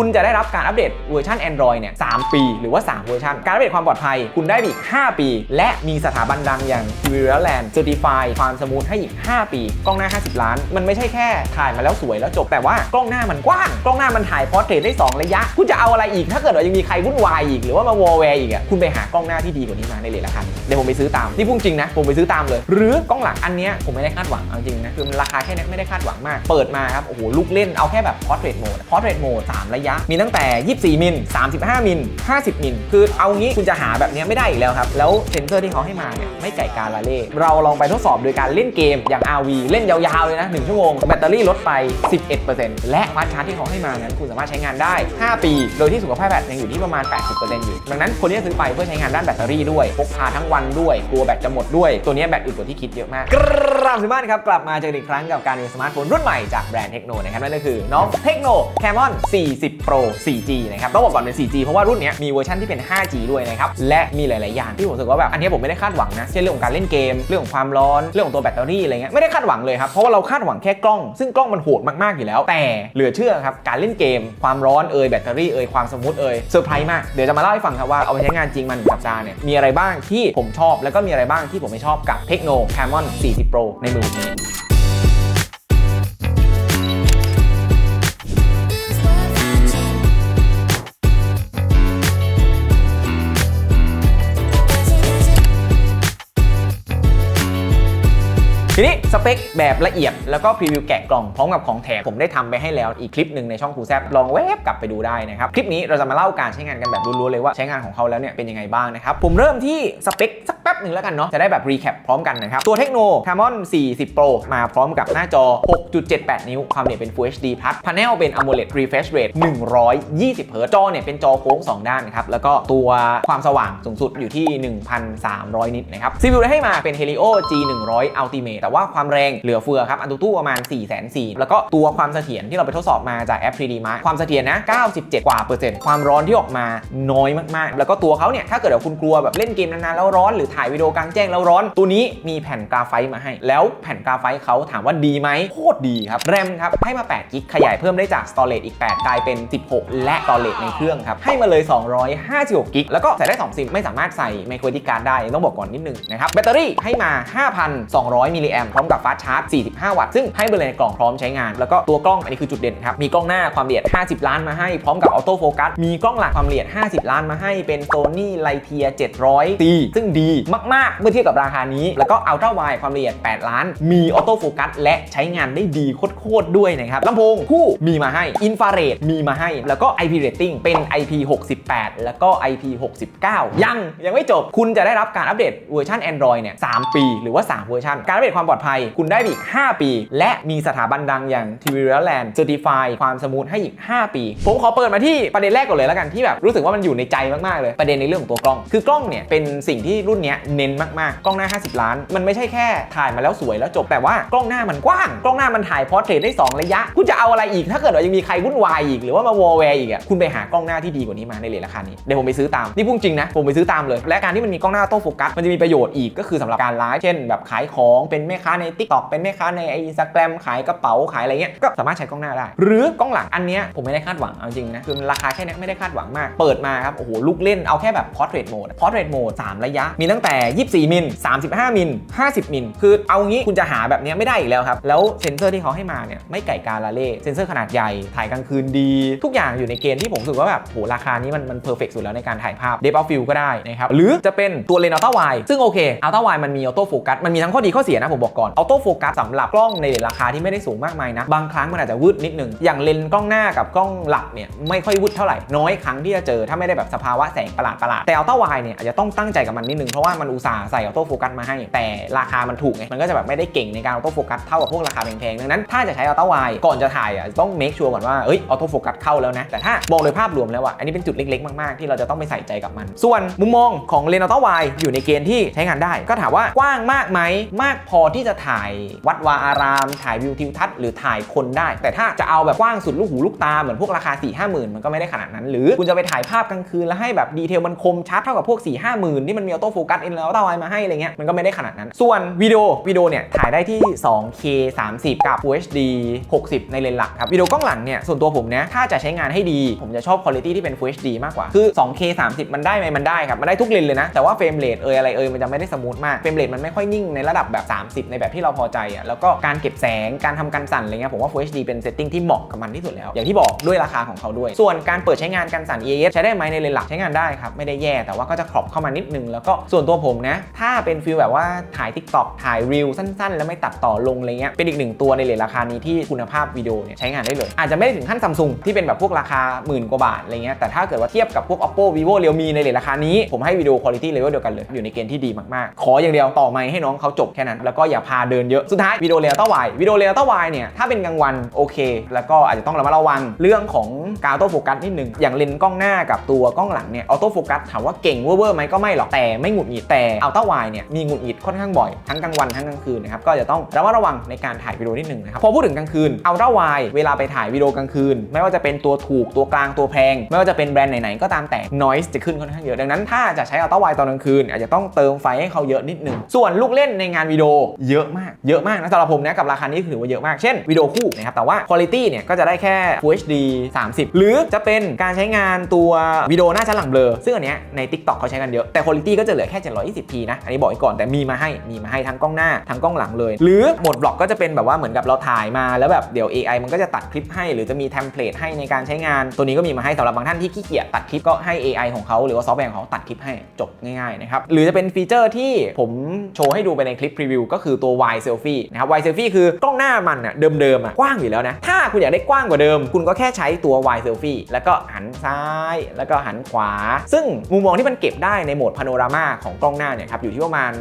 คุณจะได้รับการอัปเดตเวอร์ชัน Android เนี่ย 3 ปี หรือว่า 3 เวอร์ชัน การอัปเดตความปลอดภัย คุณได้อีก 5 ปี และมีสถาบันดังอย่าง t v r a l a n d Certify ความสมูทให้อีก 5 ปี กล้องหน้า 50 ล้าน มันไม่ใช่แค่ถ่ายมาแล้วสวยแล้วจบ แต่ว่ากล้องหน้ามันกว้าง กล้องหน้ามันถ่ายพอร์เทรตได้ 2 ระยะ คุณจะเอาอะไรอีก ถ้าเกิดว่ายังมีใครวุ่นวายอีก หรือว่ามาวอลแวร์อีกอะ คุณไปหากล้องหน้าที่ดีกว่านี้มาในเลทราคานี้เดี๋ยวผมไปซื้อตาม นี่พูดจริงนะ ผมไปซื้อตามเลย หรือกล้องหลังอันเนี้ยผมไม่ได้คาดหวัง เอาจริงนะ คือมันราคาแค่นี้ไม่ได้คาดหวังมาก เปิดมาครับ โอ้โห ลูกเล่น เอาแค่แบบพอร์เทรตโหมดพอร์เทรตโหมด3ระยะมีตั้งแต่ 24 มิล 35 มิล 50 มิล คือเอางี้คุณจะหาแบบนี้ไม่ได้อีกแล้วครับ แล้วเซนเซอร์ที่เขาให้มาเนี่ยไม่ไก่กาลาเล่เราลองไปทดสอบโดยการเล่นเกมอย่าง RV เล่นยาวๆเลยนะ 1 ชั่วโมง แบตเตอรี่ลดไป 11%และฟาสต์ชาร์จที่เขาให้มานั้นคุณสามารถใช้งานได้ 5 ปี โดยที่สุขภาพแบตยังอยู่ที่ประมาณ 80%อยู่ดังนั้นคนที่ซื้อไปเพื่อใช้งานด้านแบตเตอรี่ด้วยพกพาทั้งวันด้วยกลัวแบตจะหมดด้วยตัวนี้แบตอึดกว่าที่คิดเยอะมากกราบสวับ้านครับกลับมาเจออีกครั้งกับการรีวิวสมาร์ทโฟนรุ่นใหม่จากแบรนด์เทคโนนะครับนั่นก็คือน้องเทคโน Camon 40 Pro 4G นะครับต้องบอกก่อนเป็น 4G เพราะว่ารุ่นนี้มีเวอร์ชันที่เป็น 5G ด้วยนะครับและมีหลาย ๆ อย่างที่ผมรู้สึกว่าแบบอันนี้ผมไม่ได้คาดหวังนะเช่นเรื่องของการเล่นเกม เรื่องของความร้อนเรื่องของตัวแบตเตอรี่อะไรเงี้ยไม่ได้คาดหวังเลยครับเพราะว่าเราคาดหวังแค่กล้อง ซึ่งกล้องมันโหดมาก ๆ อยู่แล้ว แต่เหลือเชื่อครับการเล่นเกม ความร้อนเอ่ยแบตเตอรี่เอ่ยความสมูทเอ่ยเซอร์ไพรส์มากเดี๋ยวจะมาเล่าให้ฟังครับว่าเอาไปใช้งานจริงมันสัปดาห์เนี่ยมีอะไรบ้างที่ผมชอบ แล้วก็มีอะไรบ้างที่ผมไม่ชอบกับเทคโน Camon 40 Pro ในมือนี้ ทีนี้สเปคแบบละเอียดแล้วก็พรีวิวแกะกล่องพร้อมกับของแถมผมได้ทำไปให้แล้วอีกคลิปหนึ่งในช่องครูแซบลองแวบกลับไปดูได้นะครับ คลิปนี้เราจะมาเล่าการใช้งานกันแบบล้วนๆเลยว่าใช้งานของเขาแล้วเนี่ยเป็นยังไงบ้างนะครับ ผมเริ่มที่สเปคสักแป๊บหนึ่งแล้วกันเนาะจะได้แบบรีแคปพร้อมกันนะครับ ตัวเทคโน Camon 40 Pro มาพร้อมกับหน้าจอ 6.78 นิ้ว ความละเอียดเป็น Full HD Plus พาเนลเป็น AMOLED Refresh Rate 120 Hz จอเนี่ยเป็นจอโค้ง 2 ด้านนะครับแล้วก็ตัวความสว่างสูงสุดอยู่ที่ 1,300 นิตนะครับ CPU ได้ให้มาเป็น Helio G100 Ultimate แต่ว่าความแรงเหลือเฟือครับอันตูตู้ประมาณ 4 4 0 0 0แล้วก็ตัวความเสถียรที่เราไปทดสอบมาจากแอป 3D Mark ความเสถียรนะ 97 กว่าเปอร์เซ็นต์ความร้อนที่ออกมาน้อยมากๆ แล้วก็ตัวเขาเนี่ยถ้าเกิดว่าคุณกลัวแบบเล่นเกมนานๆแล้วร้อนหรือถ่ายวิดีโอกลางแจ้งแล้วร้อน ตัวนี้มีแผ่นกราไฟต์มาให้ แล้วแผ่นกราไฟต์เขาถามว่าดีไหมโคตรดีครับแรมครับให้มา8กิกขยายเพิ่มได้จาก storage อีก 8 กลายเป็น 16 และ storage ในเครื่องครับให้มาเลย 256กิกแล้วก็ใส่ได้2ซิมไม่สามารถใส่ micro SD card ได้ต้องบอกก่อนนิดนึงนะครับแบตเตอรี่ให้มา 5,200มิลลิแอมพร้อมกับฟาสชาร์จ 45 วัตต์ ซึ่งให้ไปเลยในกล่องพร้อมใช้งาน แล้วก็ตัวกล้องอันนี้คือจุดเด่นครับ มีกล้องหน้าความละเอียด 50 ล้านมาให้ พร้อมกับออโต้โฟกัส มีกล้องหลังความละเอียด 50 ล้านมาให้ เป็น Sony l i t e a 700 T ซึ่งดีมาก ๆ เมื่อเทียบกับราคานี้ แล้วก็ Ultra Wide ความละเอียด 8 ล้าน มีออโต้โฟกัสและใช้งานได้ดีโคตรๆด้วยนะครับลำโพงคู่มีมาให้อินฟราเรดมีมาให้ แล้วก็ IP rating เป็น IP 68 แล้วก็ IP 69 ยังยังไม่จบคุณจะได้รับการอัปเดตเวอร์ชัน Android เนี่ย3ปี หรือว่า 3 เวอร์ชันการอัปเดตความปลอดภัย คุณได้อีก 5 ปี และมีสถาบันดังอย่าง t v r e a l Land Certify ความสมูทให้อีก 5 ปี ผมขอเปิดมาที่ประเด็นแรกก่อนเลยแล้วกันที่แบบรู้สึกว่ามันอยู่ในใจมากๆเลยประเด็นในเรื่องของตัวกล้อง คือกล้องเนี่ยเป็นสิ่งที่รุ่นเนี้ยเน้นมากๆ กล้องหน้า 50 ล้าน มันไม่ใช่แค่ถ่ายมาแล้วสวยแล้วจบแต่ว่ากล้องหน้ามันกว้าง กล้องหน้ามันถ่ายพอร์เทรตได้ 2 ระยะคุณจะเอาอะไรอีก ถ้าเกิดว่ายังมีใครวุ่นวายอีกหรือว่ามาวอลแวร์อีกอะคุณไปหากล้องหน้าที่ดีกว่านี้มาในเลทราคานี้เดี๋ยวผมไปซื้อตามนี่พูดจริงนะผมไปซื้อตามเลย และการที่มันมีกล้องหน้าโต้โฟกัสมันจะมีประโยชน์อีกก็คือสำหรับการไลฟ์เช่นแบบขายของเป็นแม่ค้าใน t ิ k t o k เป็นแม่ค้าในไอ n s t a g r a m ขายกระเป๋าขายอะไรเงี้ยก็สามารถใช้กล้องหน้าได้ หรือกล้องหลังอันเนี้ยผมไม่ได้คาดหวังเอาจริงนะ คือมันราคาแค่นี้ไม่ได้คาดหวังมาก เปิดมาครับ โอ้โห ลูกเล่นเอาแค่แบบ portrait mode portrait mode 3 ระยะ มีตั้งแต่ 24 มิล 35 มิล 50 มิล คือเอางี้คุณจะหาแบบนี้ไม่ได้อีกแล้วครับ แล้วเซ็นเซอร์ที่เขาให้มาเนี่ยไม่ไก่กาลาเล่เซ็นเซอร์ขนาดใหญ่ถ่ายกลางคืนดี ทุกอย่างอยู่ในเกณฑ์ที่ผมรู้สึกว่าแบบโหราคานี้มันมันเพอร์เฟกสุดแล้วในการถ่ายภาพ depth of field ก็ได้นะครับหรือจะเป็นตัวเลนส์อัลต้าไวซึ่งโอเคอัลต้าไวมันมีออโต้โฟกัสมันมีทั้งข้อดีข้อเสียนะผมบอกก่อนออโต้โฟกัสสำหรับกล้องในราคาที่ไม่ได้สูงมากมายนะ บางครั้งมันอาจจะวืดนิดนึง อย่างเลนส์กล้องหน้ากับกล้องหลักเนี่ยไม่ค่อยวืดเท่าไหร่ น้อยครั้งที่จะเจอถ้าไม่ได้แบบสภาวะแสงประหลาดประหลาดแต่อัลต้าไวเนี่ยอาจจะต้องตั้งใจกับมันนิดนึงเพราะว่ามันอุตส่าห์ใส่ออโต้โฟกัสมาให้ แต่ราคามันถูกไงมันก็จะแบบไม่ได้เก่งในการออโต้โฟกัสเท่ากับพวกราคาแพงๆดังนั้นถ้าจะใช้อัลต้าไวก่อนจะถ่ายอะต้องเมคชัวร์ก่อนว่าเอ้ยออโต้โฟกัสเข้าแล้วนะแต่ถ้ามองโดยภาพรวมแล้วอะอันนี้เป็นจุดเล็กๆมากๆที่เราจะต้องไปใส่ใจกับมัน ส่วนมุมมองของเลนส์อัลต้าไวอยู่ในเกณฑ์ที่ใช้งานได้ ก็ถามว่ากว้างมากไหมมากพอทที่จะถ่ายวัดวาอาราม ถ่ายวิวทิวทัศน์หรือถ่ายคนได้ แต่ถ้าจะเอาแบบกว้างสุดลูกหูลูกตาเหมือนพวกราคา4 5 0 0 0 0มันก็ไม่ได้ขนาดนั้น หรือคุณจะไปถ่ายภาพกลางคืนแล้วให้แบบดีเทลมันคมชัดเท่ากับพวก4 5 0 0 0 0ที่มันมีออโต้โฟกัสกัสอินแล้วตาวายมาให้อะไรเงี้ยมันก็ไม่ได้ขนาดนั้น ส่วนวิดีโอวิดีโอเนี่ยถ่ายได้ที่ 2K 30 กับ Full HD 60 ในเลนหลักครับวิดีโอกล้องหลังเนี่ยส่วนตัวผมเนี่ยถ้าจะใช้งานให้ดีผมจะชอบคุณภาพที่เป็น Full HD มากกว่า คือ 2K 30 มันได้ไหมมันได้ครับ มันได้ทุกเลนส์เลยนะ แต่ว่าเฟรมเรทเอยอะไรเอยมันจะไม่ได้สมูทมาก เฟรมเรทมันไม่ค่อยนิ่งในระดับแบบ30 ในแบบที่เราพอใจอะแล้วก็การเก็บแสงการทำการสั่นอะไรเงี้ยผมว่า Full HD เป็นเซตติ้งที่เหมาะกับมันที่สุดแล้ว อย่างที่บอกด้วยราคาของเขาด้วย ส่วนการเปิดใช้งานการสั่น EAS ใช้ได้ไหมในเลนหลักใช้งานได้ครับ ไม่ได้แย่แต่ว่าก็จะครอบเข้ามานิดนึง แล้วก็ส่วนตัวผมนะ ถ้าเป็นฟิลแบบว่าถ่าย TikTok ถ่ายรีลสั้น ๆ แล้วไม่ตัดต่อลงอะไรเงี้ยเป็นอีกหนึ่งตัวในเลนราคานี้ที่คุณภาพวิดีโอเนี่ยใช้งานได้เลย อาจจะไม่ได้ถึงขั้นซัมซุงที่เป็นแบบพวกราคาหมื่นกว่าบาทอะไรเงี้ยแต่ถ้าเกิดว่าเทียบกับพวก Oppo Vivo Realme ในเลนราคานี้ผมให้วิดีโอคุณภาพเลเวลเดียวกันเลยอยู่ในเกณฑ์ที่ดีมากๆ ขออย่างเดียวต่อไมค์ให้น้องเขาจบแค่นั้นแล้วก็อย่าพาเดินเยอะ สุดท้ายวิดีโอเลเยอร์ต้าวายวิดีโอเลเยอร์ต้าวายเนี่ยถ้าเป็นกลางวันโอเค แล้วก็อาจจะต้องระมัดระวังเรื่องของการออโต้โฟกัสนิดนึงอย่างเลนส์กล้องหน้ากับตัวกล้องหลังเนี่ยออโต้โฟกัสถามว่าเก่งเวอร์ไหมก็ไม่หรอกแต่ไม่หงุดหงิดแต่อัลต้าวายเนี่ยมีหงุดหงิดค่อนข้างบ่อยทั้งกลางวันทั้งกลางคืนนะครับก็จะต้องระมัดระวังในการถ่ายวิดีโอนิดนึงนะครับพอพูดถึงกลางคืนอัลต้าวายเวลาไปถ่ายวิดีโอกลางคืน ไม่ว่าจะเป็นตัวถูกตัวกลางตัวแพง ไม่ว่าจะเป็นแบรนด์ไหนๆก็ตามแต่ noise จะขึ้นค่อนข้างเยอะดังนั้นถ้าจะใช้อัลต้าวายตอนกลางคืนอาจจะต้องเติมไฟให้เขาเยอะนิดนึงส่วนลูกเล่นในงานวิดีโอเยอะมาก เยอะมากนะสำหรับผมนะกับราคานี้ถือว่าเยอะมาก เช่นวิดีโอคู่นะครับ แต่ว่า quality เนี่ยก็จะได้แค่ Full HD 30 หรือจะเป็นการใช้งานตัววิดีโอหน้าชั้นหลังเบลอ ซึ่งอันเนี้ยใน TikTok เขาใช้กันเยอะ แต่ quality ก็จะเหลือแค่ 720p นะ อันนี้บอกไว้ก่อน แต่มีมาให้ มีมาให้ทั้งกล้องหน้า ทั้งกล้องหลังเลย หรือโหมดบล็อกก็จะเป็นแบบว่าเหมือนกับเราถ่ายมาแล้วแบบเดี๋ยว AI มันก็จะตัดคลิปให้ หรือจะมีเทมเพลตให้ในการใช้งาน ตัวนี้ก็มีมาให้สำหรับบางท่านที่ขี้เกียจตัดคลิปก็ให้ AI ของเขาหรือว่าซอฟต์แวร์ของเขาตัดคลิปให้จบง่ายๆนะครับหรือจะเป็นฟีเจอร์ที่ผมโชว์ให้ดูไปในคลิปพรีวิวก็คือตัว Y Selfie นะครับ Y Selfie คือกล้องหน้ามันอะเดิมๆอะกว้างอยู่แล้วนะ ถ้าคุณอยากได้กว้างกว่าเดิม คุณก็แค่ใช้ตัว Y Selfie แล้วก็หันซ้าย แล้วก็หันขวา ซึ่งมุมมองที่มันเก็บได้ในโหมดพาโนรามาของกล้องหน้าเนี่ยครับอยู่ที่ประมาณ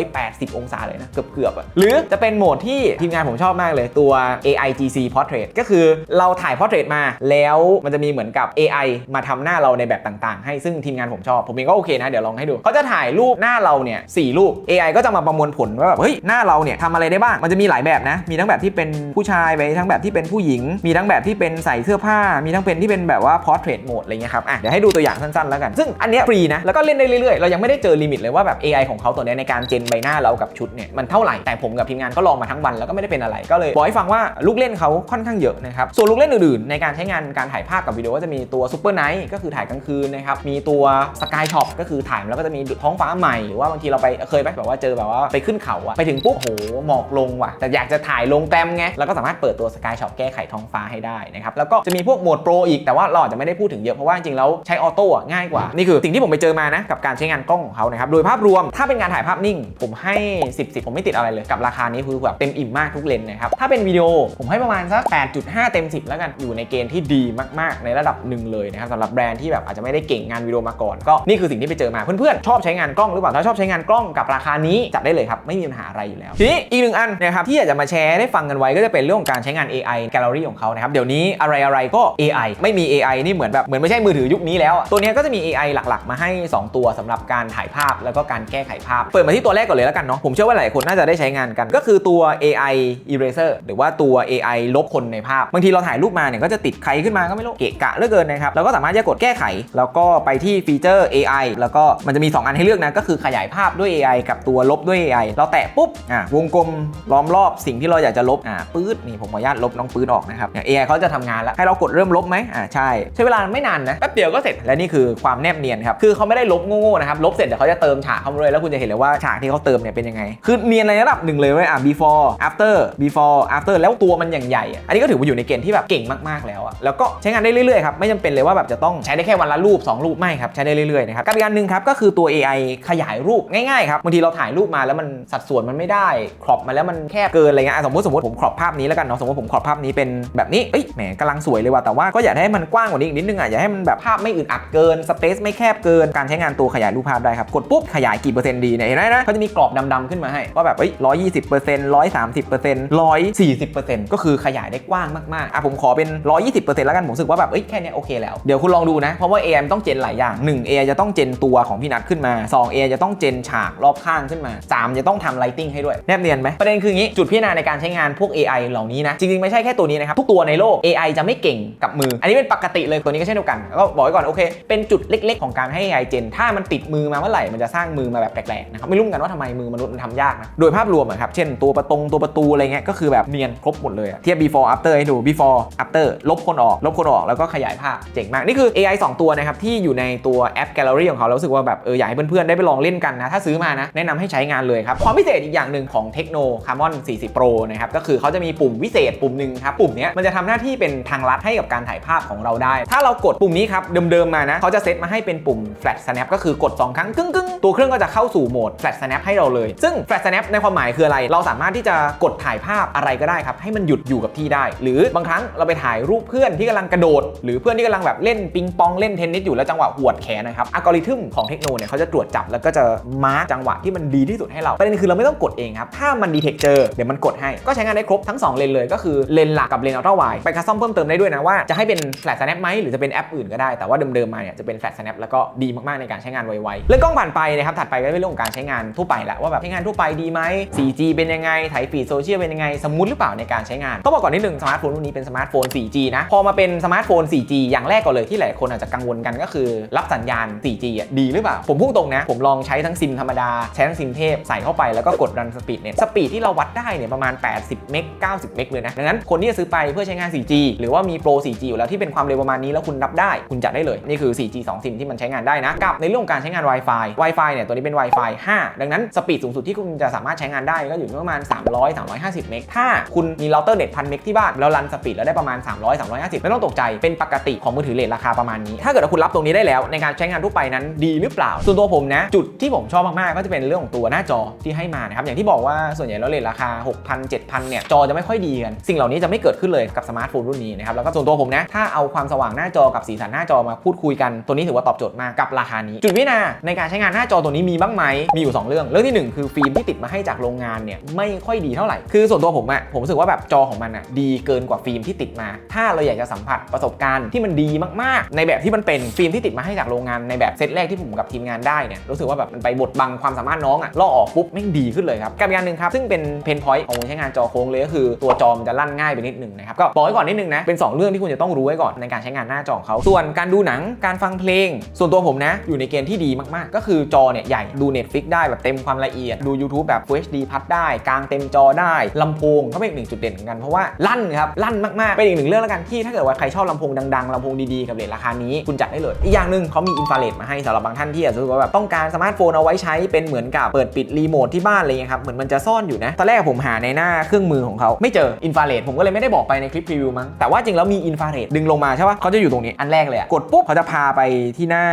180 องศาเลยนะ เกือบๆอะหรือจะเป็นโหมดที่ทีมงานผมชอบมากเลยตัว AI GC Portrait ก็คือเราถ่าย Portrait มา แล้วมันจะมีเหมือนกับ AI มาทำหน้าเราในแบบต่างๆ ให้ซึ่งทีมงานผมชอบ ผมเองก็โอเคนะเดี๋ยวลองให้ดูเขาจะถ่ายรูปหน้าเราเนี่ยสรูป AI ก็จะมาประมวลผลว่าแบบเฮ้ยหน้าเราเนี่ยทำอะไรได้บ้าง มันจะมีหลายแบบนะ มีทั้งแบบที่เป็นผู้ชายไปทั้งแบบที่เป็นผู้หญิง มีทั้งแบบที่เป็นใส่เสื้อผ้า มีทั้งเป็นที่เป็นแบบว่า portrait mode อะไรเงี้ยครับ อะ เดี๋ยวให้ดูตัวอย่างสั้นๆ แล้วกัน ซึ่งอันเนี้ยฟรีนะ แล้วก็เล่นได้เรื่อยๆ เรายังไม่ได้เจอลิมิตเลยว่าแบบ AI ของเขาตัวเนี้ยในการเจนใบหน้าเรากับชุดเนี่ยมันเท่าไหร่ แต่ผมกับทีมงานก็ลองมาทั้งวันแล้วก็ไม่ได้เป็นอะไร ก็เลยบอกให้ฟังว่าลูกเล่นเขาค่อนข้างเยอะนะครับ ส่วนลูกเล่นอื่นๆ ในการใช้งานการถ่ายภาพกับวิดีโอก็จะมีตัว Super Night ก็คือถ่ายกลางคืนนะครับ มีตัว Sky Shop ก็คือถ่ายแล้วก็จะมีท้องฟ้าใหม่หรือว่าบางทีเราไปเคยไปแบบว่าเจอแบบว่าไปขึ้นเขาอะไปถึงปุ๊บโหหมอกลงว่ะ แต่อยากจะถ่ายลงแต้มไงแล้วก็สามารถเปิดตัว Sky Shop แก้ไขท้องฟ้าให้ได้นะครับแล้วก็จะมีพวกโหมดโปรอีกแต่ว่าเราอาจจะไม่ได้พูดถึงเยอะเพราะว่าจริงๆแล้วใช้ออโต้อะง่ายกว่านี่คือสิ่งที่ผมไปเจอมานะกับการใช้งานกล้องของเขานะครับโดยภาพรวมถ้าเป็นงานถ่ายภาพนิ่ง ผมให้ 10 10ผมไม่ติดอะไรเลยกับราคานี้คือแบบเต็มอิ่มมากทุกเลนส์นะครับถ้าเป็นวิดีโอผมให้ประมาณสัก8.5 เต็ม 10 แล้วกันอยู่ในเกณฑ์ที่ดีมากๆ ในระดับหนึ่งเลยนะครับสำหรับแบรนด์ที่แบบอาจจะไม่ได้เก่งงานวิดีโอมาก่อนก็นี่คือสิ่งที่ไปเจอมาเพื่อนๆชอบใช้งานกล้องหรือเปล่าถ้าชอบใช้งานกล้องกับราคานี้จัดได้เลยครับไม่มีปัญหาอะไรอยู่แล้ว ทีนี้อีกหนึ่งอันนะครับที่อยากจะมาแชร์ได้ฟังกันไว้ก็จะเป็นเรื่องของการใช้งาน AI Gallery ของเขานะครับเดี๋ยวนี้อะไรๆก็ AI ไม่มี AI นี่เหมือนแบบเหมือนไม่ใช่มือถือยุคนี้แล้ว ตัวนี้ก็จะมี AI หลักๆ มาให้ 2 ตัวสำหรับการถ่ายภาพแล้วก็การแก้ไขภาพ เปิดมาที่ตัวแรกก่อนเลยแล้วกันเนาะผมเชื่อว่าหลายคนน่าจะได้ใช้งานกัน ก็คือตัว AI Eraser หรือว่าตัว AI ลบคนในภาพบางทีเราถ่ายรูปมาเนี่ยก็จะติดใครขึ้นมาก็ไม่รู้เกะกะเหลือเกินนะครับเราก็สามารถจะกดแก้ไข แล้วก็ไปที่ฟีเจอร์ AI แล้วก็มันจะมี 2 อันให้เลือกนะก็คือขยายภาพด้วย AI กับตัวลบด้วย AI เราแตะปุ๊บอะวงกลมล้อมรอบสิ่งที่เราอยากจะลบอะปื๊ดนี่ผมขออนุญาตลบน้องปื๊ดออกนะครับเนี่ย AI เขาจะทำงานแล้วให้เรากดเริ่มลบไหมอ่าใช่ใช้เวลาไม่นานนะแป๊บเดียวก็เสร็จและนี่คือความแนบเนียนครับคือเขาไม่ได้ลบโง่ๆนะครับลบเสร็จเดี๋ยวเขาจะเติมฉากเข้ามาเลยแล้วคุณจะเห็นเลยว่าฉากที่เขาเติมเนี่ยเป็นยังไง คือเนียนในระดับหนึ่งเลยเว้ยอะ before after before after แล้วตัวมันอย่างใหญ่อันนี้ก็ถือว่าอยู่ในเกณฑ์ที่แบบเก่งมากๆแล้วอะแล้วก็ใช้งานได้เรื่อยๆครับไม่จำเป็นเลยว่าแบบจะต้องใช้ได้แค่วันละรูป 2 รูปไม่ครับใช้ได้เรื่อยๆนะครับกับอีกอันหนึ่งครับก็คือตัว AI ขยายรูปง่ายๆครับบางทีเราถ่ายรูปมาแล้วมันสัดส่วนมันไม่ได้ครอปมาแล้วมันแคบเกินอะไรเงี้ยสมมติสมมติผมครอปภาพนี้แล้วกันเนาะสมมติผมครอปภาพนี้เป็นแบบนี้เอ้ยแหมกำลังสวยเลยว่ะแต่ว่าก็อยากให้มันกว้างกว่านี้อีกนิดนึงอะอยากให้มันแบบภาพไม่อึดอัดเกินสเปซไม่แคบเกินการใช้งานตัวขยายรูปภาพได้ครับกดปุ๊บขยายกี่เปอร์เซ็นต์ดีเนี่ยเห็นไหมนะเขาจะมีกรอบดำๆขึ้นมาให้ว่าแบบเอ้ยร้อยยี่สิบเปอร์เซ็นต์ร้อยสามสิบเปอร์เซ็นต์ร้อยสี่สิบเปอร์เซ็นต์ก็คือขยายได้กว้างมากๆอะผมขอเป็นร้อยยี่สิบเปอร์เซ็นต์แล้วกันผมรู้สึกว่าแบบเอ้ยแค่นี้โอเคแล้วเดี๋ยวคุณลองดูนะเพราะว่า AI ต้องเจนหลายอย่าง 1 AI จะต้องเจนตัวของพี่นัทขึ้นมา 2 AI จะต้องเจนฉากรอบข้างขึ้นมา 3 จะต้องทำไลติ้งให้ด้วยแนบเนียนไหมประเด็นคืออย่างนี้จุดพิจารณาในการใช้งานพวก AI เหล่านี้นะจริงๆไม่ใช่แค่ตัวนี้นะครับทุกตัวในโลก AI จะไม่เก่งกับมือ อันนี้เป็นปกติเลยตัวนี้ก็เช่นเดียวกันแล้วก็บอกไว้ก่อนโอเค เป็นจุดเล็ก ๆ ของการให้ AI เจนถ้ามันติดมือมาเมื่อไหร่มันมันจะสร้างมือมาแบบแปลกๆนะครับไม่รู้เหมือนกันว่าทำไมมือมนุษย์มันทำยากนะโดยภาพรวมอะครับเช่นตัวประตงตัวประตูอะไรเงี้ยก็คือแบบเนียนครบหมดเลยอะเทียบ before after ให้ดู before after ลบคนออก ลบคนออกแล้วก็ขยายภาพเจ๋งมากนี่คือ AI 2 ตัวนะครับที่อยู่ในตัวแอป Gallery ของเขาแล้วรู้สึกว่าแบบเอออยากให้เพื่อนๆได้ไปลองเล่นกันนะถ้าซื้อมานะแนะนำให้ใช้งานเลยครับความพิเศษอีกอย่างอย่างหนึ่งของ Tecno Camon 40 Pro นะครับก็คือเขาจะมีปุ่มวิเศษปุ่มหนึ่งครับปุ่มนี้มันจะทำหน้าที่เป็นทางลัดให้กับการถ่ายภาพของเราได้ ถ้าเรากดปุ่มนี้ครับเดิมๆมานะเขาจะเซตมาให้เป็นปุ่ม Flash Snap ก็คือกดสองครั้งกึ้งๆตัวเครื่องก็จะเข้าสู่โหมด Flash Snap ให้เราเลย ซึ่ง Flash Snap ในความหมายคืออะไร เราสามารถที่จะกดถ่ายภาพอะไรก็ได้ครับให้มันหยุดอยู่กับที่ได้ หรือบางครั้งเราไปถ่ายรูปเพื่อนที่กำลังกระโดด หรือเพื่อนที่กำลังแบบเล่นปิงปองเล่นเทนนิสอยู่แล้วจังหวะหวดแขนนะครับอัลกอริทึมของเทคโนเนี่ยเขาจะตรวจจับแล้วก็จะมาร์กจังหวะที่มันดีที่สุดให้เราประเด็นคือเราไม่ต้องกดเองครับ ถ้ามันดีเทคเจอเดี๋ยวมันกดให้ ก็ใช้งานได้ครบทั้งสองเลนเลย ก็คือเลนหลักกับเลนอัลตร้าไวไปคัสตอมเพิ่มเติมได้ด้วยนะว่าจะให้เป็น Flash Snap ไหมหรือจะเป็นแอปอื่นก็ได้แต่ว่าเดิมๆมาเนี่ยจะเป็น Flash Snap แล้วก็ดีมากๆในการใช้งานไวๆเรื่องกล้องผ่านไปนะครับถัดไปก็เป็นเรื่องของการใช้งานทั่วไปละว่าแบบใช้งานทั่วไปดีไหม 4G เป็นยังไงถ่ายฟีดโซเชียลเป็นยังไงสมูทหรือเปล่าในการใช้งานต้องบอกก่อนนิดนึงสมาร์ทโฟนรุ่นนี้เป็นสมาร์ทโฟน 4G นะพอมาเป็นสมาร์ทโฟน 4G อย่างแรกก่อนเลยที่หลายคนอาจจะกังวลกันก็คือ รับสัญญาณ 4G อะดีหรือเปล่าผมพูดตรงนะผมลองใช้ทั้งซิมธรรมดาใช้ทั้งซิมเทพใส่เข้าไปแล้วก็กดันสปีดเน็ตสปีดที่เราวัดได้เนี่ยประมาณ 80 เมก 90 เมกเลยนะ ดังนั้นคนที่จะซื้อไปเพื่อใช้งาน 4G หรือว่ามีโปร 4G อยู่แล้วที่เป็นความเร็วประมาณนี้แล้วคุณรับได้ คุณจัดได้เลย นี่คือ 4G 2 ซิมที่มันใช้งานได้นะ กับในเรื่องการใช้งาน Wi-Fi Wi-Fi เนี่ยตัวนี้เป็น Wi-Fi 5 ดังนั้นสปีดสูงสุดที่คุณจะสามารถใช้งานได้ก็อยู่ที่ประมาณ 300 350 เมก ถ้าคุณมีเราเตอร์เน็ตพันเมกที่บ้านแล้วรันสปีดแล้วได้ประมาณ 300 350 ไม่ต้องตกใจ เป็นปกติของมือถือเลทราคาประมาณนี้ ถ้าเกิดคุณรับตรงนี้ได้แล้วในการใช้งานทั่วไปนั้นดีหรือเปล่า ส่วนตัวผมนะ จุดที่ผมชอบมากๆก็จะเป็นเรื่องของตัวหน้าจอที่ให้มานะครับอย่างที่บอกว่าส่วนใหญ่แล้วเลทราคา 6,000 7,000เนี่ยจอจะไม่ค่อยดีกันสิ่งเหล่านี้จะไม่เกิดขึ้นเลยกับสมาร์ทโฟนรุ่นนี้นะครับแล้วก็ส่วนตัวผมนะถ้าเอาความสว่างหน้าจอกับสีสันหน้าจอมาพูดคุยกันตัวนี้ถือว่าตอบโจทย์มากกับราคานี้ จุดพิจารณาในการใช้งานหน้าจอตัวนี้มีบ้างไหมมีอยู่สองเรื่อง เรื่องที่หนึ่งคือฟิล์มที่ติดมาให้จากโรงงานเนี่ยไม่ค่อยดีเท่าไหร่คือส่วนตัวผมอะผมรู้สึกว่าแบบจอของมันอะดีเกินกว่าฟิล์มที่ติดมา ถ้าเราอยากจะสัมผัสประสบการณ์ที่มันดีมากๆ ในแบบที่มันเป็นฟิล์มที่ติดมาให้จากโรงงานในแบบเซตแรกที่ผมกับทีมงานได้เนี่ยรู้สึกว่าแบบมันไปบดบังความสามารถน้องอะลอกออกปุ๊บแม่งดีขึ้นเลยครับกับอย่างหนึ่งครับซึ่งเป็นเพนพอยต์ของคนใช้งานจอโค้งเลยก็คือตัวจอมันจะลั่นง่ายไปนิดหนึ่งนะครับก็บอกไว้ก่อนนิดนึงนะเป็นสองเรื่องที่คุณจะต้องรู้ไว้ก่อนในการใช้งานหน้าจอของเขาส่วนการดูหนังการฟังเพลง ส่วนตัวผมนะอยู่ในเกณฑ์ที่ดีมากๆ ก็คือจอเนี่ยใหญ่ดู Netflix ได้แบบเต็มความละเอียดดู YouTube แบบ Full HD พัดได้กลางเต็มจอได้ลำโพงก็เป็นอีกหนึ่งจุดเด่นเหมือนกันเพราะว่าลั่นครับลั่นมากๆเป็นอีกหนึ่งเรื่องแล้วกันที่ถ้าเกิดว่าใครชอบลำโพงดังๆลำโพงดีๆกับเรทราคานี้คุณจัดได้เลยอีกอย่างหนึ่งเขามีอินฟราเรดมาให้สำหรับบางท่านที่อาจจะรู้ว่าแบบต้องการสมาร์ทโฟนเอาไว้ใช้เป็นเหมือนกับเปิดปิดรีโมทที่บ้านอะไรเงี้ยครับ เหมือนมันจะซ่อนอยู่นะ ตอนแรกผมหาในหน้าเครื่องมือของเขาไม่เจออินฟราเรดผมก็เลยไม่ได้บอกไปในคลิปรีวิวมั้ง แต่ว่าจริงแล้วมีอินฟราเรดดึงลงมาใช่ปะเขาจะอยู่ตรงนี้อันแรกเลยอะกดปุ๊บเขาจะพาไปที่หน้า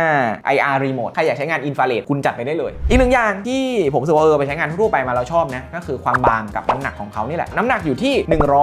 IR remote ใครอยากใช้งานอินฟราเรดคุณจัดไปได้เลย อีกหนึ่งอย่างที่ผมสึกว่าเออไปใช้งานทั่วไปมาเราชอบนะก็คือความบางกับน้ำหนักของเขานี่แหละน้ำหนักอยู่ที่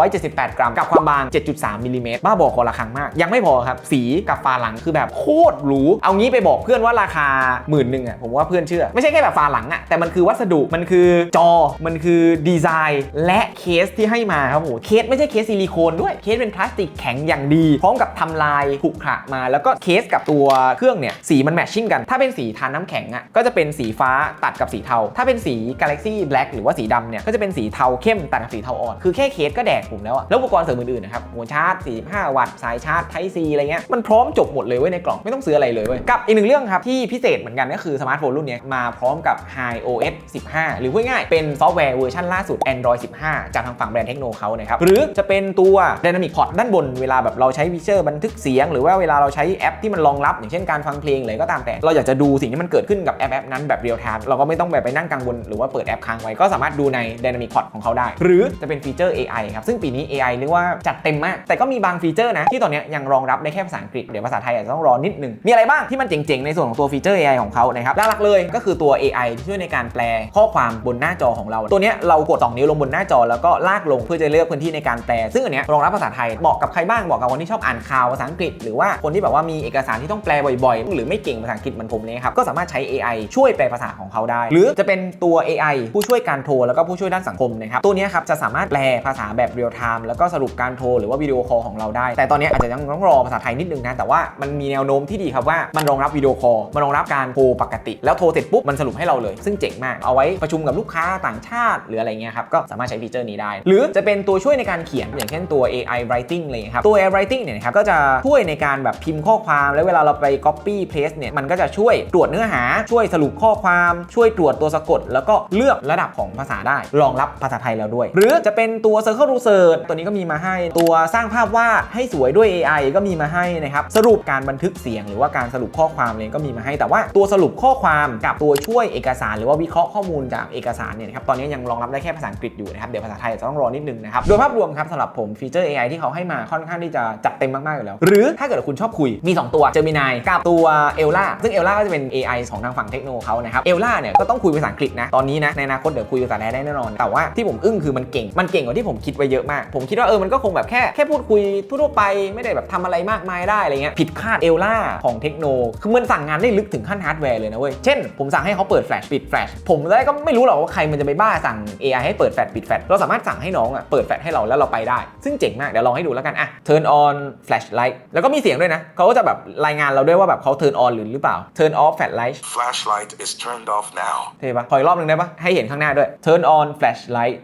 178 กรัม กับความบาง 7.3มิลลิเมตรบ้าบอคอละครังมาก ยังไม่พอครับ สีกับฝาหลังคือแบบโคตรหรูเอางี้ไปบอกเพื่อนว่าราคาหมื่นหนึ่งอะผมว่าเพื่อนเชื่อ ไม่ใช่แค่แบบฝาหลังอะแต่มันคือวัสดุมันคือจอมันคือดีไซน์และเคสที่ให้มาครับโหเคสไม่ใช่เคสซิลิโคนด้วยเคสเป็นพลาสติกแข็งอย่างดี พร้อมกับทำลายขรุขระมา แล้วก็เคสกับตัวเครื่องเนี่ยสีมันแมทชิ่งกัน ถ้าเป็นสีทานน้ำแข็งอะก็จะเป็นสีฟ้าตัดกับสีเทา ถ้าเป็นสี Galaxy Black หรือว่าสีดำเนี่ยก็จะเป็นสีเทาเข้มตัดกับสีเทาอ่อนคือแค่เคสก็แดกผมแล้วอะแล้วอุปกรณ์เสริมอื่นๆนะครับหัวชาร์จ 45 วัตต์สายชาร์จ Type C อะไรเงี้ยมันพร้อมจบหมดเลยเว้ยในกล่องไม่ต้องซื้ออะไรเลยเว้ยกับอีกหนึ่งเรื่องครับที่พิเศษเหมือนกันก็คือสมาร์ทโฟนรุ่นนี้มาพร้อมกับ High OS 15 หรือพูดง่ายเป็นซอฟต์แวร์เวอร์ชันล่าสุด Android 15 จากทางฝั่งแบรนด์เทคโนเขานะครับ หรือจะเป็นตัว Dynamic Port ด้านบนเวลาแบบเราใช้ฟีเจอร์บันทึกเสียง หรือว่าเวลาเราใช้แอปที่มันรองรับ อย่างเช่นการฟังเพลงเลยก็ตามแต่ เราอยากจะดูสิ่งที่มันเกิดขึ้นกับแอปแอปนั้นแบบเรียลไทม์เราก็ไม่ต้องแบบไปนั่งกังวลหรือว่าเปิดแอปค้างไว้ก็สามารถดูใน Dynamic Port ของเขาได้ หรือจะเป็นฟีเจอร์ AI ครับซึ่งปีนี้ AI เรียกว่าจัดเต็มมาก แต่ก็มีบางฟีเจอร์นะที่ตอนนี้ยังรองรับได้แค่ภาษาอังกฤษเดี๋ยวภาษาไทยอาจจะต้องรอนิดนึงมีอะไรบ้างที่มันเจ๋งๆในส่วนของตัวฟีเจอร์ AI ของเขานะครับหลักๆเลยก็คือตัว AI ที่ช่วยในการแปลข้อความบนหน้าจอของเรา ตัวนี้เรากด2นิ้วลงบนหน้าจอแล้วก็ลากลงเพื่อจะเลือกพื้นที่ในการแปล ซึ่งอันเนี้ยรองรับภาษาไทยเหมาะกับใครบ้างเหมาะกับคนที่ชอบอ่านข่าวภาษาอังกฤษ หรือว่าคนที่แบบว่ามีเอกสารที่ต้องแปลบ่อยๆ หรือไม่เก่งภาษาอังกฤษเหมือนผมเลยครับก็สามารถใช้ AI ช่วยแปลภาษาของเขาได้ หรือจะเป็นตัว AI ผู้ช่วยการโทรแล้วก็ผู้ช่วยด้านสังคมนะครับตัวนี้ครับจะสามารถแปลภาษาแบบเรียลไทม์แล้วก็สรุปการโทรหรือว่าวิดีโอคอลของเราได้ แต่ตอนนี้อาจจะยังต้องรอภาษาไทยนิดนึงนะแต่ว่ามันมีแนวโน้มที่ดีครับว่ามันรองรับวิดีโอคอลมันรองรับการโทรปกติ แล้วโทรเสร็จปุ๊บมันสรุปให้เราเลย ซึ่งเจ๋งมากเอาไว้ประชุมกับลูกค้าต่างชาติ หรืออะไรเงี้ยครับก็สามารถใช้ฟีเจอร์นี้ได้ หรือจะเป็นตัวช่วยในการเขียนอย่างเช่นตัว AI writing เลยครับตัว AI writing เนี่ยนะครับก็จะช่วยในการแบบพิมพ์ข้อความแล้วเวลาเราไป copy paste เนี่ยมันก็จะช่วยตรวจเนื้อหาช่วยช่วยสรุปข้อความช่วยตรวจตัวสะกด แล้วก็เลือกระดับของภาษาได้รองรับภาษาไทยแล้วด้วย หรือจะเป็นตัว Circle Research ตัวนี้ก็มีมาให้ตัวสร้างภาพวาดให้สวยด้วย AI ก็มีมาให้นะครับสรุปการบันทึกเสียง หรือว่าการสรุปข้อความเลยก็มีมาให้ แต่ว่าตัวสรุปข้อความกับตัวช่วยเอกสาร หรือว่าวิเคราะห์ข้อมูลจากเอกสารเนี่ยนะครับตอนนี้ยังรองรับได้แค่ภาษาอังกฤษอยู่นะครับเดี๋ยวภาษาไทยจะต้องรอนิดนึงนะครับโดยภาพรวมครับสำหรับผมฟีเจอร์ AI ที่เขาให้มาค่อนข้างที่จะจัดเต็มมากๆอยู่แล้ว หรือถ้าเกิดคุณชอบคุยมี 2 ตัว Gemini กับตัว Ella ซึ่ง Ella ก็จะเป็น AI ของทางฝั่งเทคโนเขานะครับ Ella เนี่ยก็ต้องคุยภาษาอังกฤษนะตอนนี้นะในอนาคตเดี๋ยวคุยภาษาไทยได้แน่นอน แต่ว่าที่ผมอึ้งคือมันเก่งมันเก่งกว่าที่ผมคิดไว้เยอะมาก ผมคิดว่าเออมันก็คงแบบแค่แค่พูดคุยทั่วไปไม่ได้แบบทำอะไรมากมายได้อะไรเงี้ยผิดคาด Ella ของเทคโนคือมันสั่งงานได้ลึกถึงขั้นฮาร์ดแวร์เลยนะเว้ยเช่นผมสั่งให้เขาเปิดแฟลชปิดแฟลชผมได้ก็ไม่รู้หรอกว่าใครมันจะไปบ้าสั่ง AI ให้เปิดแฟลชปิดแฟลชเราสามารถสั่งให้น้องอะเปิดแฟลชให้เราแล้วเราไปได้ ซึ่งเจ๋งมาก เดี๋ยวลองให้ดูแล้วกันอะ turn on flashlight แล้วก็มีเสียงด้วยนะเขาก็จะแบบรายงานเราด้วยว่าแบบเขา turn on หรือหรือเปล่า turn off flashlight Flashlight is turned off now. เท่ปะขออีกรอบหนึ่งได้ปะให้เห็นข้างหน้าด้วย turn on flashlight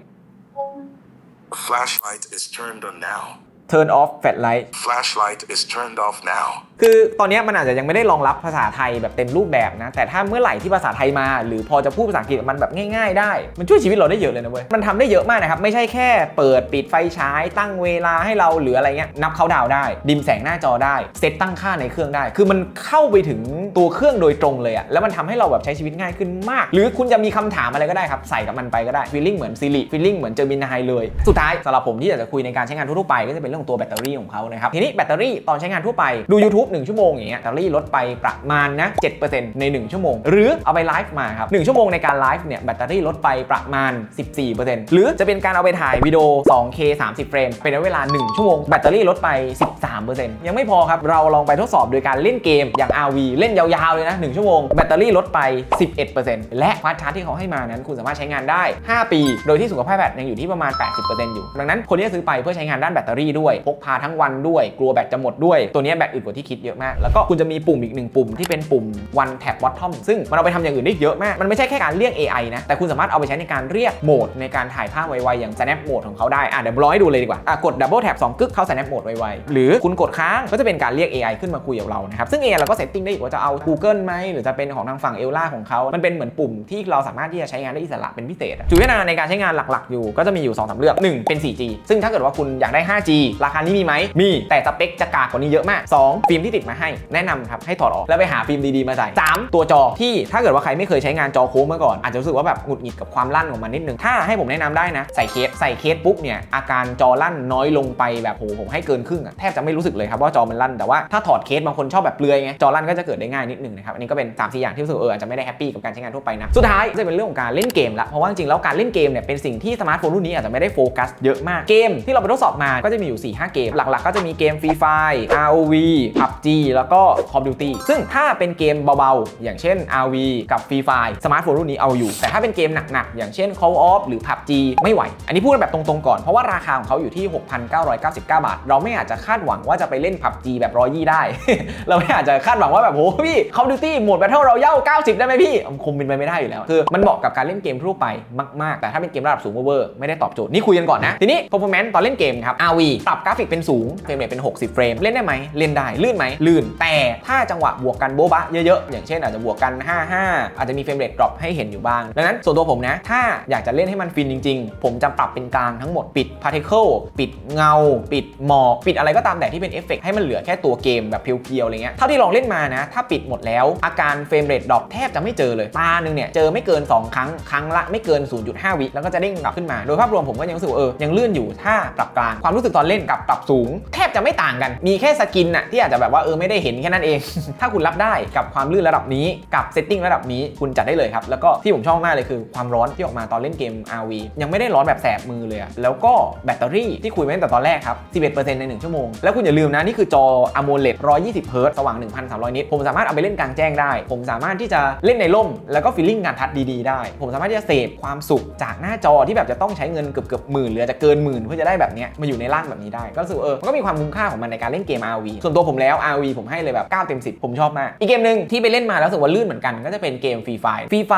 Flashlight is turned on now. turn off flashlight Flashlight is turned off now. คือตอนนี้มันอาจจะยังไม่ได้รองรับภาษาไทยแบบเต็มรูปแบบนะ แต่ถ้าเมื่อไหร่ที่ภาษาไทยมา หรือพอจะพูดภาษาอังกฤษมันแบบง่ายๆ ได้ มันช่วยชีวิตเราได้เยอะเลยนะเว้ย มันทำได้เยอะมากนะครับ ไม่ใช่แค่เปิดปิดไฟฉายตั้งเวลาให้เราหรืออะไรเงี้ย นับเขาดาวได้ ดิมแสงหน้าจอได้ เซตตั้งค่าในเครื่องได้ คือมันเข้าไปถึงตัวเครื่องโดยตรงเลยอะแล้วมันทำให้เราแบบใช้ชีวิตง่ายขึ้นมาก หรือคุณจะมีคำถามอะไรก็ได้ครับใส่กับมันไปก็ได้ฟีลลิ่งเหมือนซิริฟีลลิ่งเหมือนเจอมินายเลยสุดท้ายสำหรับผมที่อยากจะคุยในการใช้งานทั่วไปก็จะเป็นเรื่องของตัวแบตเตอรี่ของเขานะครับทีนี้แบตเตอรี่ตอนใช้งานทั่วไปดู YouTube 1 ชั่วโมงอย่างเงี้ยแบตเตอรี่ลดไปประมาณนะ7%ใน 1 ชั่วโมง หรือเอาไปไลฟ์มาครับ1ชั่วโมงในการไลฟ์เนี่ยแบตเตอรี่ลดไปประมาณ 14%หรือจะเป็นการเอาไปถ่ายวิดีโอ 2K 30 เฟรมเป็นเวลา 1 ชั่วโมงแบตเตอรี่ลดไป 13%ยังไม่พอครับเราลองไปทดสอบโดยการเล่นเกมอย่าง RV เล่นยาวๆเลยนะ1ชั่วโมงแบตเตอรี่ลดไป 11%และฟาสชาร์จที่เขาให้มานั้นคุณสามารถใช้งานได้ 5 ปี โดยที่สุขภาพแบตยังอยู่ที่ประมาณ 80%อยู่ ดังนั้นคนที่จะซื้อไปเพื่อใช้งานด้านแบตเตอรี่ด้วย พกพาทั้งวันด้วย กลัวแบตจะหมดด้วย ตัวนี้แบตอึดกว่าที่คิดเยอะมาก แล้วก็คุณจะมีปุ่มอีกหนึ่งปุ่มที่เป็นปุ่ม one tap bottom ซึ่งมันเอาไปทำอย่างอื่นได้เยอะมาก มันไม่ใช่แค่การเรียก AI นะ แต่คุณสามารถเอาไปใช้ในการเรียกโหมดในการถ่ายภาพไวๆอย่าง snap mode ของเขาได้ อะเดี๋ยวรอให้ดูเลยดีกว่า อะกด double tap 2กึกเข้า snap mode ไวๆ หรือคุณกดค้างก็จะเป็นการเรียก AI ขึ้นมาคุยกับเรานะครับ ซึ่ง AI เราก็เซตติ้งได้อีกว่าจะเอา Google ไหมหรือจะเป็นของทางฝั่ง Ella ของเขา มันเป็นเหมือนปุ่มที่เราสามารถที่จะใช้งานได้อิสระเป็นพิเศษจุดเวลาในการใช้งานหลักๆ อยู่ก็จะมีอยู่2อสเลือก 1 เป็น 4G ซึ่งถ้าเกิดว่าคุณอยากได้ 5G ราคานี้มีไหมมีแต่สเปคจะกากกว่านี้เยอะมาก 2ฟิล์มที่ติดมาให้แนะนำครับให้ถอดออกแล้วไปหาฟิล์มดีๆมาใส่ 3 ตัวจอที่ถ้าเกิดว่าใครไม่เคยใช้งานจอโค้งมาก่อนอาจจะรู้สึกว่าแบบหงุดหงิดกับความลั่นของมันนิดนึงถ้าให้ผมแนะนำได้นะใส่เคสใส่เคสปุ๊บเนี่ยอาการจอลั่นน้อยลงไปแบบโหผมให้เกินครึ่งอะแทบจะไม่รู้สึกเลยครับว่าจอมันลั่นแต่ว่าถ้าถอดเคสบางคนชอบแบบเปลือยไงจอลั่นก็จะเกิดได้ง่ายนิดนึงนะครับอันนี้ก็เป็น3ามสี่อย่างที่รู้สึกเอออาจจะไม่ได้แฮปปี้กับการใช้งานทั่วไปนะสุดท้ายจะเป็นเรื่องของการเล่นเกมละเพราะว่าจริงแล้วการเล่นเกมเนี่ยเป็นสิ่งที่สมาร์ทโฟนรุ่นนี้อาจจะไม่ได้โฟกัสเยอะมากเกมที่เราไปทดสอบมาก็จะมีอยู่4-5เกมหลักๆ ก็จะมีเกม Free Fire ROV PUBG แล้วก็ Call of Duty ซึ่งถ้าเป็นเกมเบาๆ อย่างเช่น RV กับ Free Fire สมาร์ทโฟนรุ่นนี้เอาอยู่ แต่ถ้าเป็นเกมหนักๆ อย่างเช่น Call of หรือ PUBG ไม่ไหว อันนี้พูดแบบตรงๆก่อน เพราะว่าราคาของเขาอยู่ที่ 6,999 บาท เราไม่อาจจะคาดหวังว่าจะไปเล่น PUBG แบบร้อยยี่ได้ เราไม่อาจจะคาดหวังว่าแบบโหพี่ Call of Duty โหมด Battle Royale 90 ได้ไหมพี่คงเป็นไปไม่ได้อยู่แล้ว คือมันเหมาะกับการเล่นเกมทั่วไปมากๆ แต่ถ้าเป็นเกมระดับสูงเวอร์ไม่ได้ตอบโจทย์นี่คุยกันก่อนนะทีนี้ performance ตอนเล่นเกมครับ RV ปรับกราฟิกเป็นสูงเฟรมเรทเป็น 60 เฟรมเล่นได้ไหมเล่นได้ลื่นไหมลื่น แต่ถ้าจังหวะบวกกันโบ๊ะบะเยอะๆ อย่างเช่นอาจจะบวกกัน 55 อาจจะมีเฟรมเรทดรอปให้เห็นอยู่บ้าง ดังนั้นส่วนตัวผมนะ ถ้าอยากจะเล่นให้มันฟินจริงๆ ผมจะปรับเป็นกลางทั้งหมดปิด particle ปิดเงา ปิดหมอกปิดอะไรก็ตามแต่ที่เป็นเอฟเฟกต์ให้มันเหลือแค่ตัวเกมแบบเพียวๆอะไรเงี้ยเท่าที่ลองเล่นมานะถ้าปิดหมดแล้วอาการเฟรมเรทดรอปแทบจะไม่เจอเลยตาหนึ่งเนี่ยเจอไม่เกิน 2 ครั้งครั้งละไม่เกิน 0.5 วิแล้วก็จะเด้งกลับขึ้นมา โดยภาพรวมผมก็ยังรู้สึกว่าเออยังเลื่อนอยู่ถ้าปรับกลางความรู้สึกตอนเล่นกับปรับสูง แทบจะไม่ต่างกันมีแค่สกินน่ะที่อาจจะแบบว่าเออไม่ได้เห็นแค่นั้นเอง ถ้าคุณรับได้กับความลื่นระดับนี้กับเซตติ้งระดับนี้คุณจัดได้เลยครับ แล้วก็ที่ผมชอบมากเลยคือความร้อนที่ออกมาตอนเล่นเกม RV ยังไม่ได้ร้อนแบบแสบมือเลยอะแล้วก็แบตเตอรี่ที่คุยไว้ตั้งแต่ตอนแรกครับ 11%ใน 1 ชั่วโมง แล้วคุณอย่าลืมนะนี่คือจอ AMOLED 120เฮิร์ตสว่าง 1,300 นิต ผมสามารถเอาไปเล่นกลางแจ้งได้ ผมสามารถที่จะเล่นในร่ม แล้วก็ฟีลลิ่งการทัดดีๆ ได้ ผมสามารถที่จะเสพความสุขจากหน้าจอที่แบบจะต้องใช้เงินเกือบเกือบหมื่นหรือจะเกินหมื่นเพื่อจะได้แบบนี้มาอยู่ในร่างแบบนี้ได้ ก็รู้สึกเออมันก็มีความคุ้มค่าของมันในการเล่นเกม RV ส่วนตัวผมแล้ว RV ผมให้เลยแบบ9เต็ม10 ผมชอบมาก อีกเกมหนึ่งที่ไปเล่นมาแล้วรู้สึกว่าลื่นเหมือนกันก็จะเป็นเกมฟรีไฟฟรีไฟ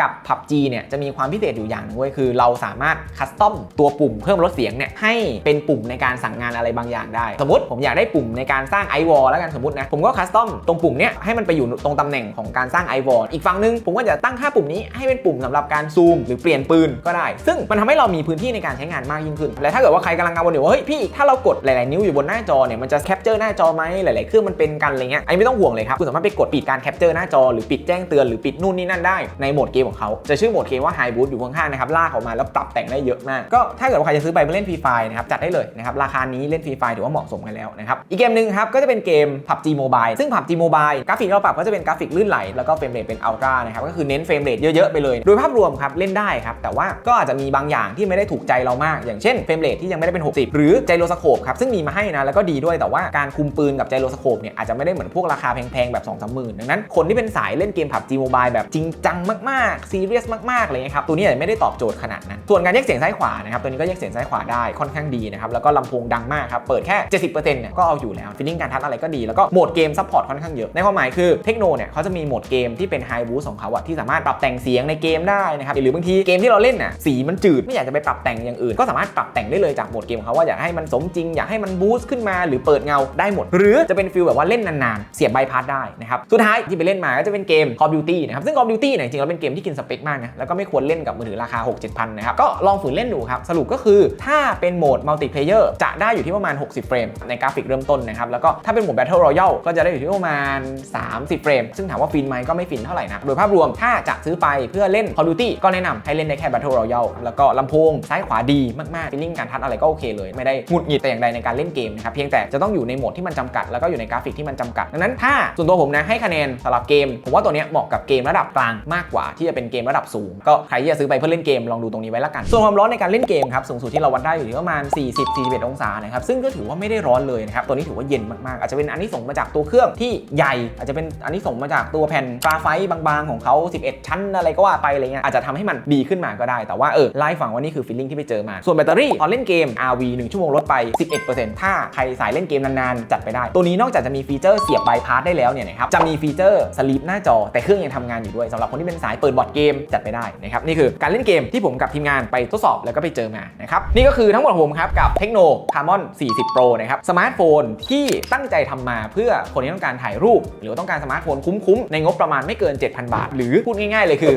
กับ PUBG เนี่ยจะมีความพิเศษอยู่อย่างหนึงเว้ยคือเราสามารถคัสตอมตัวปุ่มเพิ่มลดเสียงเนี่ยให้เป็นปุ่มในการสั่งงานอะไรบางอย่างได้ สมมติผมอยากได้ปุ่มในการสร้างไอวอลแล้วกันสมมตินะผมก็คัสตอมตรงปุ่มเนี้ยให้มันไปอยู่ตรงตำแหน่งของการสร้างไอวอลอีกฝั่งหนึงผมก็จะตั้งค่าปุ่มนี้ให้เป็นปุ่มสำหรับการซูมหรือเปลี่ยนปืนก็ได้ ซึ่งมันทำให้เรามีพื้นที่ในการใช้งานมากยิ่งขึ้น และถ้าเกิดว่าใครกำลังกังวลอยู่ว่าเฮ้ยพี่ถ้าเรากดหลาย ๆ นิ้วอยู่บนหน้าจอเนี่ยมันจะแคปเจอร์หน้าจอไหมหลายๆเครื่องมันเป็นกันอะไรเงี้ยไอ้ไม่ต้องห่วงเลยครับคุณสามารถไปกดปิดการแคปเจอร์หน้าจอหรือปิดแจ้งเตือนหรือปิดนู่นนี่นั่นได้ในโหมดเกมของเขาจะชื่อโหมดเกมว่า High Boost อยู่ข้างๆนะครับลากออกมาแล้วปรับแต่งได้เยอะมากก็ถ้าเกิดว่าใครจะซื้อไปเล่นฟรีไฟนะครับจัดได้เลยนะครับราคานี้เล่นฟรีไฟถือว่าเหมาะสมกันแล้วนะครับอีกเกมหนึ่งครับก็จะเป็นเกม PUBG Mobile ซึ่ง PUBG Mobile กราฟิกเราปรับก็จะเป็นกราฟิกลื่นไหลแล้วก็เฟรมเรทเป็นอัลตร้านะครับก็คือเน้นเฟรมเรทเยอะๆไปเลย โดยภาพรวมครับเล่นได้ครับแต่ว่าก็อาจจะมีบางอย่างที่ไม่ได้ถูกใจเรามาก อย่างเช่นเฟรมเรทที่ยังไม่ได้เป็น 60 หรือไจโรสโคปครับซึ่งมีมาให้นะแล้วก็ดีด้วยแต่ว่าการคุมปืนกับไจโรสโคปเนี่ยอาจจะไม่ได้เหมือนพวกราคาแพงๆ แบบ2 3 0 0 0 0ดังนั้นคนที่เป็นสายเล่นเกม PUBG Mobile แบบจริงจังมากๆซีเรียสมากๆเลยครับตัวนี้อาจจะไม่ได้ตอบโจทย์ขนาดนั้นส่วนการแยกเสียงซ้ายขวานะครับตัวนี้ก็แยกเสียงซ้ายขวาได้ค่อนข้างดีนะครับแล้วก็ลำโพงดังมากครับเปิดแค่ 70%เนี่ยก็เอาอยู่แล้วฟิลลิ่งการทัดอะไรก็ดีแล้วก็โหมดเกมซัพพอร์ตค่อนข้างเยอะในความหมายคือเทคโนเนี่ยเขาจะมีโหมดเกมที่เป็นไฮบูสของเขาอะที่สามารถปรับแต่งเสียงในเกมได้นะครับหรือบางทีเกมที่เราเล่นน่ะสีมันจืดไม่อยากจะไปปรับแต่งอย่างอื่น ก็สามารถปรับแต่งได้เลยจากโหมดเกมของเขาว่าอยากให้มันสมจริงอยากให้มันบูสต์ขึ้นมาหรือเปิดเงาได้หมด หรือจะเป็นนฟิลแบบว่าเล่นนานๆ เสียบใบพัดได้นะครับสุดท้ายที่ไปเล่นมาก็จะเป็นเกม Call of Duty นะครับซึ่ง Call of Duty เนี่ยจริงๆแล้วเป็นเกมที่กินสเปคมากนะแล้วก็ไม่ควรเล่นกับมือถือราคา 6 7พันนะครับก็ลองฝืนเล่นดูครับสรุปก็คือถ้าเป็นโหมดมัลติเพลเยอร์จะได้อยู่ที่ประมาณ 60 เฟรมในกราฟิกเริ่มต้นนะครับแล้วก็ถ้าเป็นโหมด Battle Royale ก็จะได้อยู่ที่ประมาณ 30 เฟรม ซึ่งถามว่าฟินไหมก็ไม่ฟินเท่าไหร่นะโดยภาพรวมถ้าจะซื้อไปเพื่อเล่น Call of Duty ก็แนะนำให้เล่นได้แค่ Battle Royale แล้วก็ลำโพงซ้ายขวาดีมากๆฟิลลิ่งการทัดอะไรก็โอเคเลย ไม่ได้หงุดหงิดแต่อย่างใดในการเล่นเกมนะครับเพียงแต่จะต้องอยู่ในโหมดที่มันจำกัดแล้วก็อยู่ในกราฟิกที่มันจำกัด ดังนั้นถ้าส่วนตัวผมนะให้คะแนนสำหรับเกม ผมว่าตัวนี้เหมาะกับเกมระดับกลางมากกว่าที่จะเป็นเกมระดับสูง ก็ใครที่จะซื้อไปเพื่อเล่นเกมลองดูตรงนี้ไว้ละกัน ส่วนความร้อนในการเล่นเกมครับสูงสุดที่เราวัดได้อยู่ที่ประมาณ 40-41 องศานะครับซึ่งก็ถือว่าไม่ได้ร้อนเลยนะครับตัวนี้ถือว่าเย็นมากๆอาจจะเป็นอันนี้ส่งมาจากตัวเครื่องที่ใหญ่ อาจจะเป็นอันนี้ส่งมาจากตัวแผ่นกราไฟต์บางๆของเขา 11 ชั้นอะไรก็ว่าไปอะไรเงี้ยอาจจะทำให้มันดีขึ้นมาก็ได้ แต่ว่าเออไล่ฟังว่านี่คือฟีลลิ่งที่ไปเจอมา ส่วนแบตเตอรี่ตอนเล่นเกม RV 1 ชั่วโมงลดไป 11%ถ้าใครสายเล่นเกมนานๆจัดไปได้ ตัวนี้นอกจากจะมีฟีเจอร์เสียบบายพาสได้แล้วเนี่ยนะครับจะมีฟีเจอร์สลีปหน้าจอแต่เครื่องยังทำงานอยู่ด้วยสำหรับคนที่เป็นสายเปิดบอร์ดเกมจัดไปได้นะครับนี่คือการเล่นเกมที่ผมกับทีมงานไปทดสอบแล้วก็ไปเจอมานะครับนี่ก็คือทั้งหมดผมครับกับเทคโน Camon 40 Pro นะครับสมาร์ทโฟนที่ตั้งใจทำมาเพื่อคนที่ต้องการถ่ายรูป หรือต้องการสมาร์ทโฟนคุ้มๆ ในงบประมาณไม่เกิน 7,000 บาท หรือพูดง่ายๆเลยคือ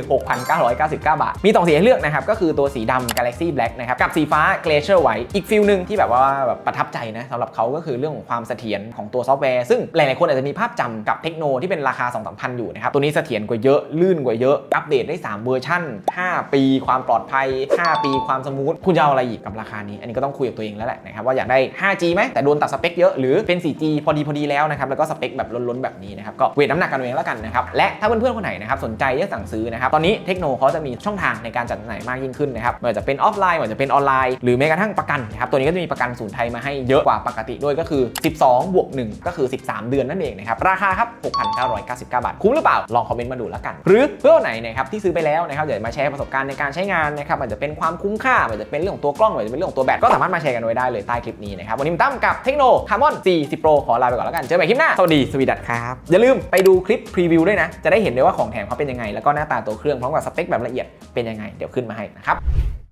6,999 บาท มีสองสีให้เลือกนะครับ ก็คือตัวสีดำ Galaxy Black นะครับ กับสีฟ้า Glacier White อีกฟิลหนึ่งที่แบบว่าแบบประทับใจนะสำหรับเขาก็คือเรื่องของความเสถียรของตัวซอฟต์แวร์ ซึ่งหลาย ๆ คนอาจจะมีภาพจำกับเทคโนที่เป็นราคา 2 3 0 0 0 อยู่นะครับ ตัวนี้เสถียรกว่าเยอะ ลื่นกว่าเยอะ อัปเดตได้ 3 เวอร์ชัน5 ปี ความปลอดภัย 5 ปี ความสมูท คุณจะเอาอะไรอีกกับราคานี้ อันนี้ก็ต้องคุยกับตัวเองแล้วแหละนะครับว่าอยากได้ 5G ไหมแต่โดนตัดสเปคเยอะหรือเป็น 4G พอดีพอดีแล้วนะครับแล้วก็สเปคแบบล้น ๆ แบบนี้นะครับก็เวทน้ำหนักกันเองแล้วกันนะครับและถ้าเพื่อน ๆ คนไหนนะครับสนใจจะสั่งซื้อนะครับตอนนี้เทคโนเขาจะมีช่องทางในการจัดจำหน่ายมากยิ่งขึ้นนะครับไม่ว่าจะเป็นออฟไลน์ไม่ว่าจะเป็นออนไลน์หรือแม้กระทั่งประกันนะครับตัวนี้ก็จะมีประกันศูนย์ไทยมาให้เยอะกว่าปกติด้วยก็คือ 12บวก1ก็คือ 13 เดือนนั่นเองนะครับ ราคาครับ 6,999 บาท คุ้มหรือเปล่า ลองคอมเมนต์มาดูแล้วกัน หรือเพื่อนไหนนะครับที่ซื้อไปแล้วนะครับอยากจะมาแชร์ประสบการณ์ในการใช้งานนะครับอาจจะเป็นความคุ้มค่าอาจจะเป็นเรื่องของตัวกล้องอาจจะเป็นเรื่องของตัวแบตก็สามารถมาแชร์กันไว้ได้เลยใต้คลิปนี้นะครับวันนี้ผมตั้มกับเทคโนคาร์มอน40 Pro ขอลาไปก่อนแล้วกันเจอกันใหม่คลิปหน้าสวัสดีสวีดัตครับอย่าลืมไปดูคลิปพรีวิวด้วยนะจะได้เห็นเลยว่าของแถมเขาเป็นยังไงแล้วก็หน้าตาตัวเครื่องพร้อมกับสเปคแบบละเอียดเป็นยังไงเดี๋ยวขึ้นมาให้นะครับ